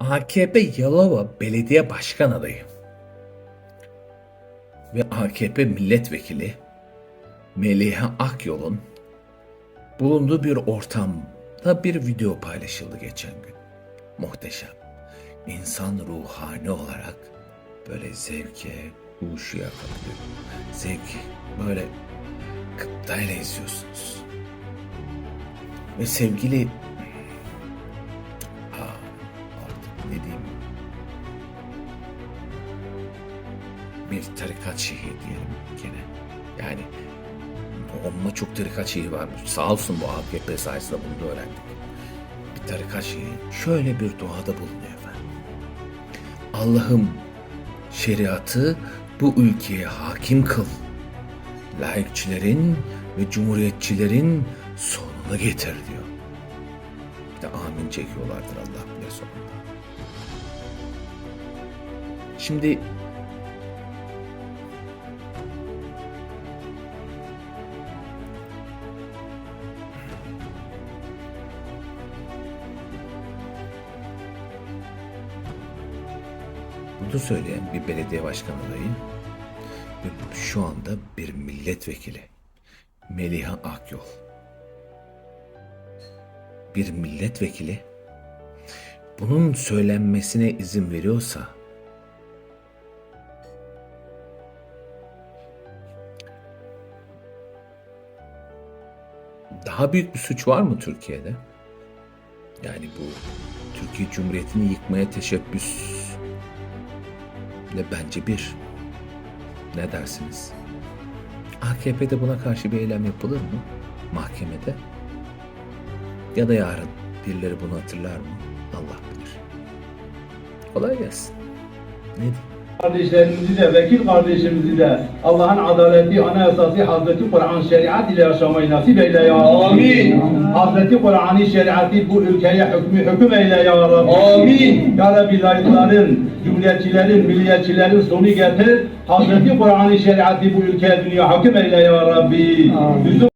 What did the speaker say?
AKP Yalova Belediye Başkan adayı ve AKP milletvekili Meliha Akyol'un bulunduğu bir ortamda bir video paylaşıldı geçen gün. Muhteşem. İnsan ruhani olarak böyle zevke, huşuya kapılıyor. Zevki böyle gıptayla izliyorsunuz. Ve sevgili bir tarikat şeyhi diyelim gene. Yani amma çok tarikat şeyhi varmış. Sağ olsun bu AKP sayesinde bunu da öğrendik. Bir tarikat şeyhi şöyle bir duada bulunuyor efendim. Allah'ım şeriatı bu ülkeye hakim kıl. Laikçilerin ve cumhuriyetçilerin sonunu getir diyor. Bir de amin çekiyorlardır Allah bile sonunda. Şimdi bunu söyleyen bir belediye başkanı adayı şu anda bir milletvekili Meliha Akyol. Bir milletvekili bunun söylenmesine izin veriyorsa daha büyük bir suç var mı Türkiye'de? Yani bu Türkiye Cumhuriyeti'ni yıkmaya teşebbüs de bence bir. Ne dersiniz? AKP'de buna karşı bir eylem yapılır mı? Mahkemede? Ya da yarın birileri bunu hatırlar mı? Allah bilir. Kolay gelsin. Ne diyeyim? Kardeşlerimizi de, vekil kardeşimizi de Allah'ın adaleti, anayasası Hazreti Kur'an şeriat ile yaşamayı nasip eyle ya Amin. Hazreti Kur'an'ı şeriatı bu ülkeye hükmü hüküm eyle ya Rabbi. Amin. Ya Rabbi layıkların, cumhuriyetçilerin, milliyetçilerin sonu getir. Hazreti Kur'an'ı şeriatı bu ülkeye dünya hakim eyle ya Rabbi. Bizim